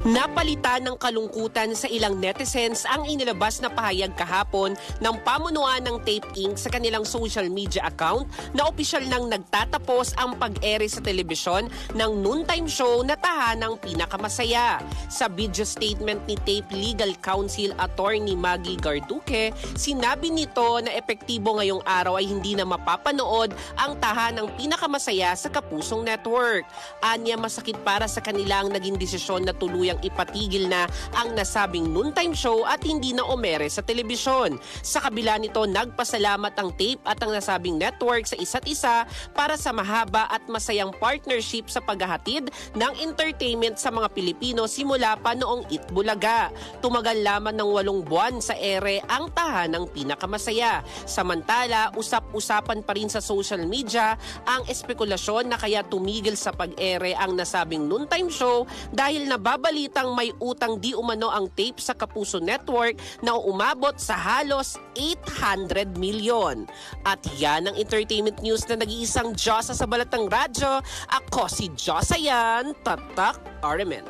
Napalitan ng kalungkutan sa ilang netizens ang inilabas na pahayag kahapon ng pamunuan ng Tape Inc. sa kanilang social media account na opisyal nang nagtatapos ang pag-ere sa telebisyon ng noontime show na tahanang pinakamasaya. Sa video statement ni Tape Legal Counsel Attorney Maggie Garduque, sinabi nito na epektibo ngayong araw ay hindi na mapapanood ang tahanang pinakamasaya sa Kapusong Network. Anya masakit para sa kanilang naging desisyon na tuluyan tuluyang ipatigil na ang nasabing noontime show at hindi na umere sa telebisyon. Sa kabila nito, nagpasalamat ang tape at ang nasabing network sa isa't isa para sa mahaba at masayang partnership sa paghahatid ng entertainment sa mga Pilipino simula pa noong Itbulaga. Tumagal lamang ng walong buwan sa ere ang tahanang pinakamasaya. Samantala, usap-usapan pa rin sa social media ang espekulasyon na kaya tumigil sa pag-ere ang nasabing noontime show dahil nababalik balitang may utang di umano ang tape sa Kapuso Network na umabot sa halos 800 milyon. At yan ang entertainment news na nag-iisang Diyosa sa balat ng radyo. Ako si Diyosa yan, Tatak Armen.